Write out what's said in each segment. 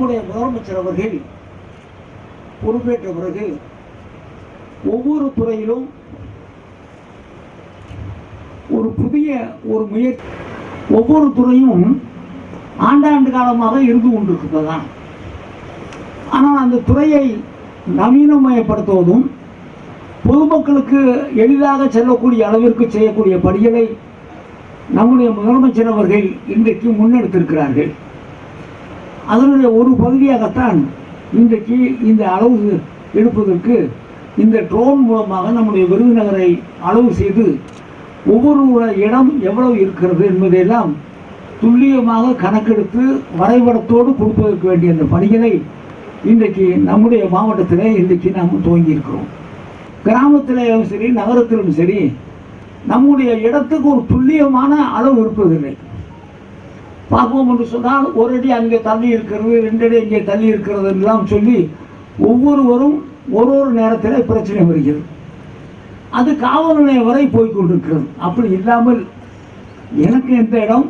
நம்முடைய முதலமைச்சர் அவர்கள் பொறுப்பேற்ற பிறகு ஒவ்வொரு துறையிலும் ஒரு புதிய ஒரு முயற்சி ஒவ்வொரு துறையும் ஆண்டாண்டு காலமாக இருந்து கொண்டிருக்கிறதான் ஆனால் அந்த துறையை நவீனமயப்படுத்துவதும் பொதுமக்களுக்கு எளிதாக செல்லக்கூடிய அளவிற்கு செய்யக்கூடிய பணிகளை நம்முடைய முதலமைச்சர் அவர்கள் இன்றைக்கு முன்னெடுத்திருக்கிறார்கள். அதனுடைய ஒரு பகுதியாகத்தான் இன்றைக்கு இந்த அளவு எடுப்பதற்கு இந்த ட்ரோன் மூலமாக நம்முடைய விருதுநகரை அளவு செய்து ஒவ்வொரு இடம் எவ்வளவு இருக்கிறது என்பதையெல்லாம் துல்லியமாக கணக்கெடுத்து வரைபடத்தோடு கொடுப்பதற்கு வேண்டிய அந்த பணிகளை இன்றைக்கு நம்முடைய மாவட்டத்திலே இன்றைக்கு நாம் துவங்கியிருக்கிறோம் கிராமத்திலேயும் சரி நகரத்திலும் சரி நம்முடைய இடத்துக்கு ஒரு துல்லியமான அளவு இருப்பதில்லை. பார்ப்போம் என்று சொன்னால் ஒரு அடி அங்கே தள்ளி இருக்கிறது ரெண்டு அடி இங்கே தள்ளி இருக்கிறது எல்லாம் சொல்லி ஒவ்வொருவரும் ஒரு ஒரு நேரத்தில் பிரச்சனை வருகிறது. அது காவல் நிலையம் வரை போய்கொண்டிருக்கிறது அப்படி இல்லாமல் எனக்கு எந்த இடம்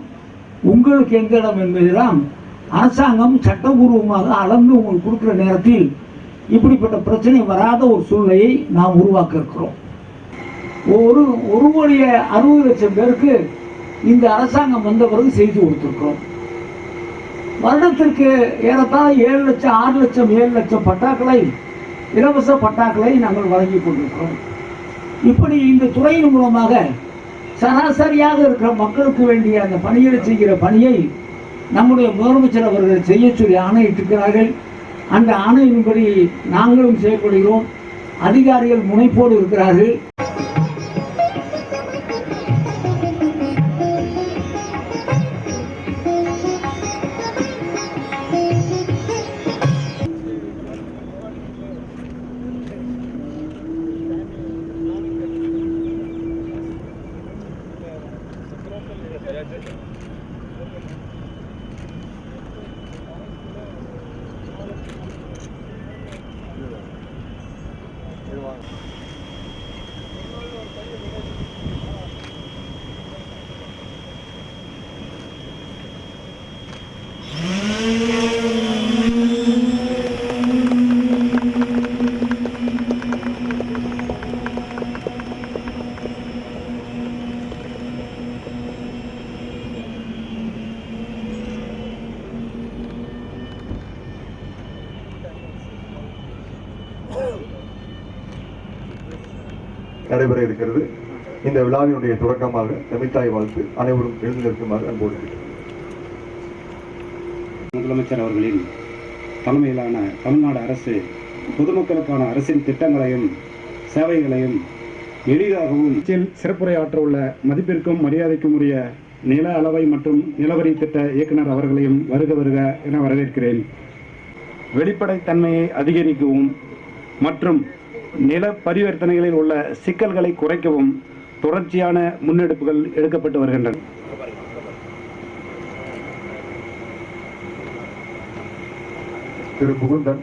உங்களுக்கு எந்த இடம் என்பதெல்லாம் அரசாங்கம் சட்டபூர்வமாக அளந்து உங்களுக்கு கொடுக்குற நேரத்தில் இப்படிப்பட்ட பிரச்சனை வராத ஒரு சூழ்நிலையை நாம் உருவாக்க இருக்கிறோம் ஒரு ஒரு கோடிய அறுபது லட்சம் பேருக்கு இந்த அரசாங்கம் வந்த பிறகு செய்து கொடுத்துருக்கிறோம். வருடத்திற்கு ஏறத்தாழ ஏழு லட்சம் ஆறு லட்சம் ஏழு லட்சம் பட்டாக்களை இலவச பட்டாக்களை நாங்கள் வழங்கி கொண்டிருக்கிறோம். இப்படி இந்த துறையின் மூலமாக சராசரியாக இருக்கிற மக்களுக்கு வேண்டிய அந்த பணியை செய்கிற பணியை நம்முடைய முதலமைச்சர் அவர்கள் செய்ய சொல்லி ஆணையிட்டிருக்கிறார்கள். அந்த ஆணையின்படி நாங்களும் செயல்படுகிறோம். அதிகாரிகள் முனைப்போடு இருக்கிறார்கள். Oh! நடைபெற இருக்கிறது இந்த விழாவினுடைய தொடக்கமாக தமிழ்தாய் வாழ்த்து அனைவரும் எழுந்து நிற்குமாறு அன்போடு. முதலமைச்சர் அவர்களின் தலைமையிலான தமிழ்நாடு அரசு பொதுமக்களுக்கான அரசின் திட்டங்களையும் சேவைகளையும் எளிதாகவும் சிறப்புரையாற்ற உள்ள மதிப்பிற்கும் மரியாதைக்கும் உரிய நில அளவை மற்றும் நிலவரி திட்ட இயக்குனர் அவர்களையும் வருக வருக என வரவேற்கிறேன் வெளிப்படைத்தன்மையை அதிகரிக்கவும் மற்றும் நில பரிவர்த்தனைகளில் உள்ள சிக்கல்களை குறைக்கவும் தொடர்ச்சியான முன்னெடுப்புகள் எடுக்கப்பட்டு வருகின்றன. திரு புகுந்தன்